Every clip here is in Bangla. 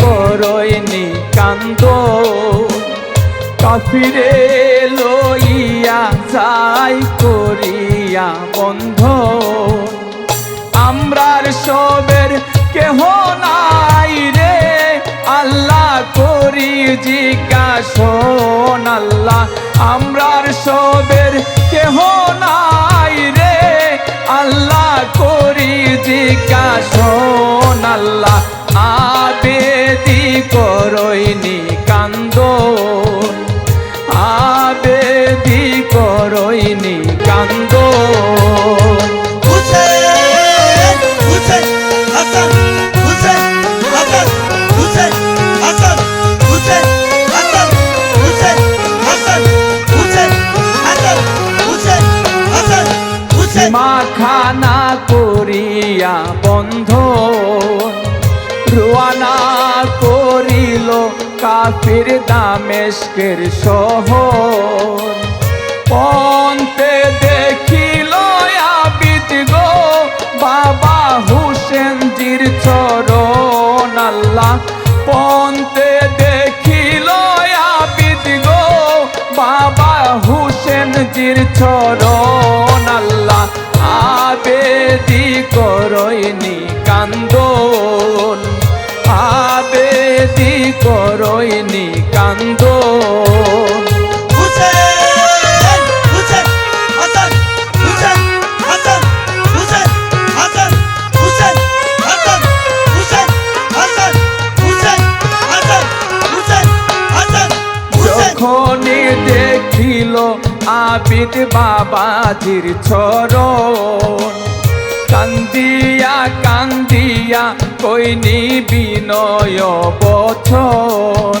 করইনি কান্দ কাফিরে লইয়া যাই করিয়া বন্ধ। আমরার সবের কেহ নাই রে। আল্লাহ করি জিজ্ঞাসন আল্লাহ। আমরার সবের কেহ নাই রে। আল্লাহ করি জিজ্ঞাসন আল্লাহ। আবেদি করইনি কান্দ। আবেদি করইনি কান্দ। রুয়ানা করিল কাফির দামেশকের শহর। পন্তে দেখিল আবিদ গো, বাবা হুসেন জির চরণ আল্লাহ। পন্তে দেখিল আবিদ গো, বাবা হুসেন জির চরণ আল্লাহ। আবেদি করইনি কান্দন হুসেন। যখনই দেখিল আবিদ বাবাজির চরণ কান্দিয়া কান্দিয়া কইনি বিনয় বচন।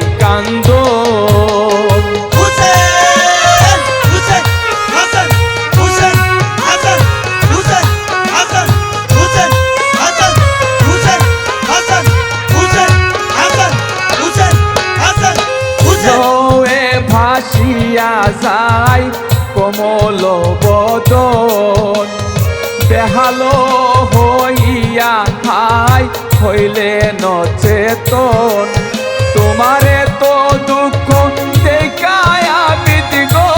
বেহালো হইয়া খাই হইলে নচেতন। তোমারে তো দুঃখ দেখায় গো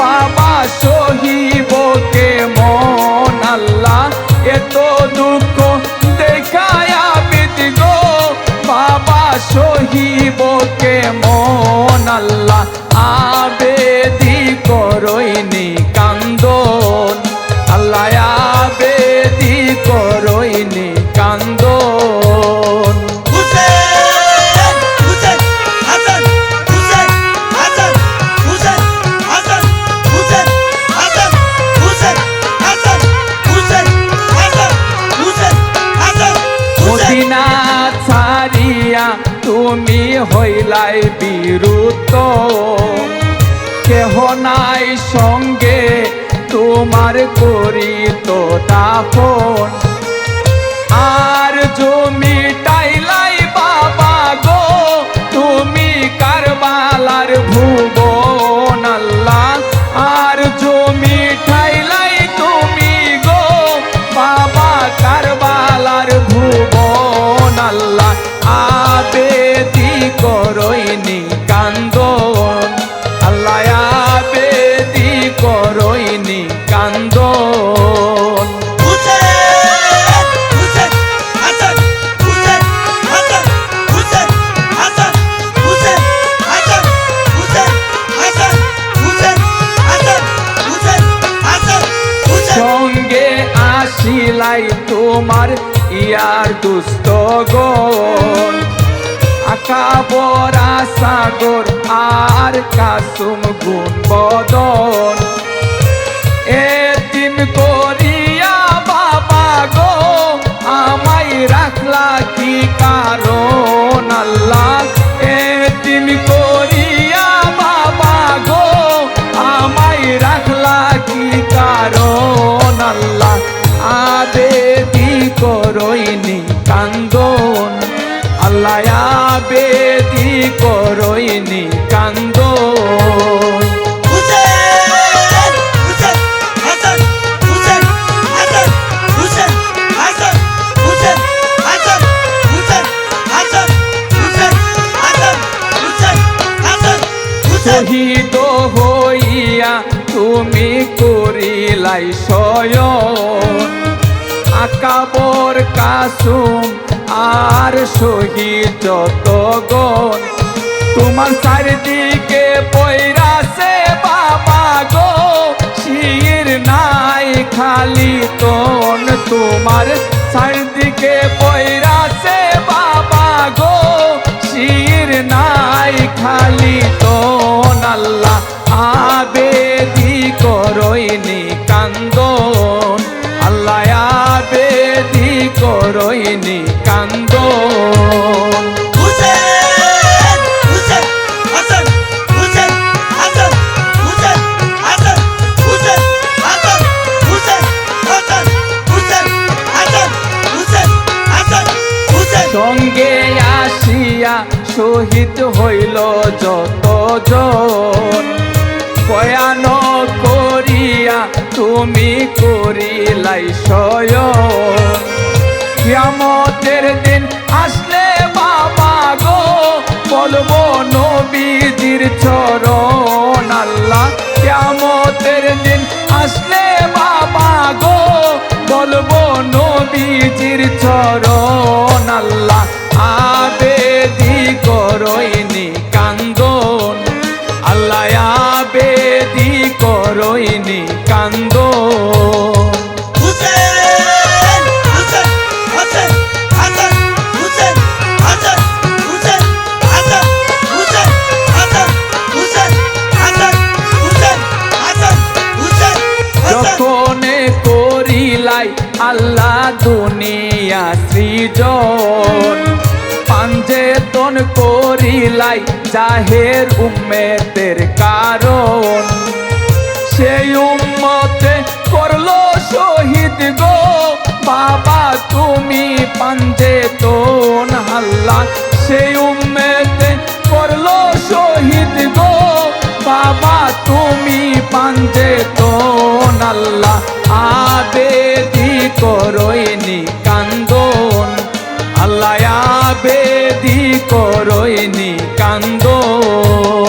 বাবা সহিব হইলাই বিরুত কেহ নাই সঙ্গে তোমার করি তো দাফন আর সঙ্গে আসিলাই তোমার ইয়ার গন আকা বরা সাগর আর কাসুম গুণ বদন। আমায় রাখলা কি কারণ? আল্লাহ এতিম করিয়া শহীদ হইয়া তুমি করিলাই শয়ন আকাবর কাসুম আর শহীদ যতগণ তোমার চারিদিকে পৈরাসে বাবা গো। শির নাই খালি তন। তোমার চারিদিকে পৈরাসে বাবা গো। নাই খালি তো নাল্লা আবেদি করইনি কান্দন। আল্লাহ আবেদি করইনি কান্দন। তুমি করিলাই কিয়ামতের দিন আসলে বাবা গো, বলব নবীজির চরণ। আল্লাহ কিয়ামতের দিন আসলে বাবা গো, বলব নবীজির চরণ। আল্লাহ আবেদি আল্লাহ দুনিয়া সৃজন। পাঞ্জে তন করিলাই জাহের উম্মেতের কারণ। সেই উম্মতে করল শহীদ গো। বাবা, তুমি পাঞ্জে তোন হাল্লা। সেই উম্মেতে করল শহীদ গো। বাবা, তুমি পাঞ্জে তোন আল্লাহ আবেদি করইনি কান্দন। আল্লাহ আবেদি করইনি কান্দন।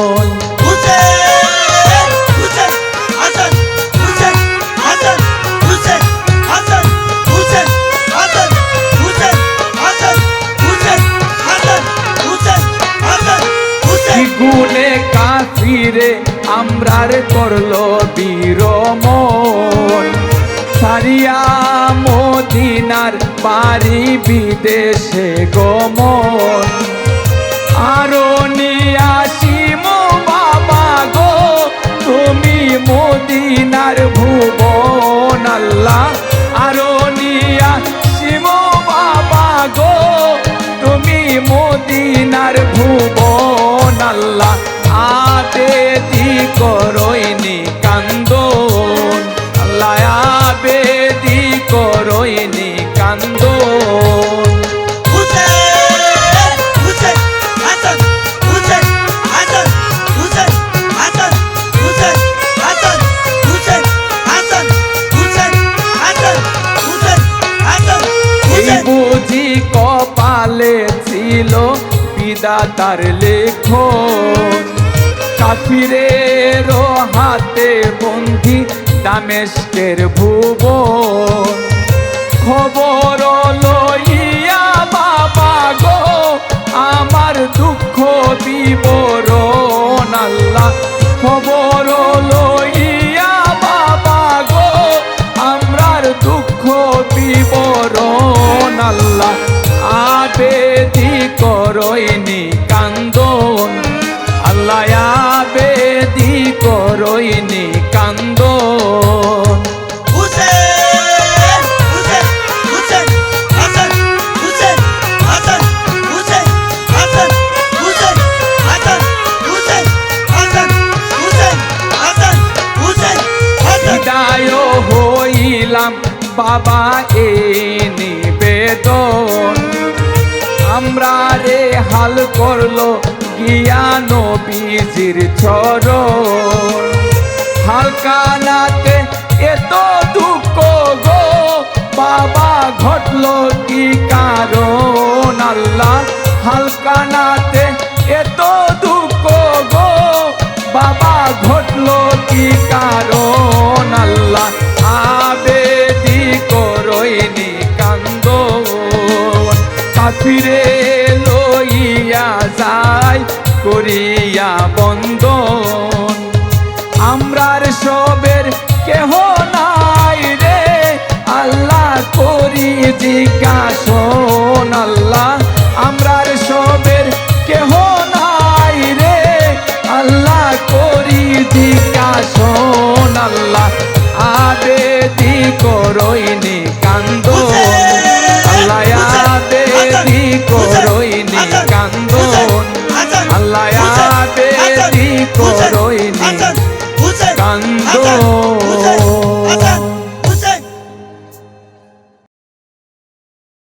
বিদেশে গমন কপালে ছিল বিদাতার লেখন। কাফিরের হাতে বন্ধি দামেশকের ভুব খবর লইয়া বাবা গো, আমার দুঃখ বিবরণ বাবা, এ নিবেদন। আমরা রে হাল করল গিয়া নবীজির চরণ। হালকা নাতে এত দুঃখ গো, বাবা, ঘটলো কি কারণ? আল্লাহ, হালকা নাতে ফিরে লইয়া যাই, করিয়া বন্ধ আমরার সবের কেহ নাই রে, আল্লাহ করি জিজ্ঞাসন। আল্লাহ, আমরার সবের কেহ নাই রে, আল্লাহ করি জিজ্ঞাসন। আল্লাহ, আবেদি করই করইনি কান্দন। আল্লাহ আচ্ছা, আচ্ছা, আবেদি আচ্ছা, করইনি কান্দন।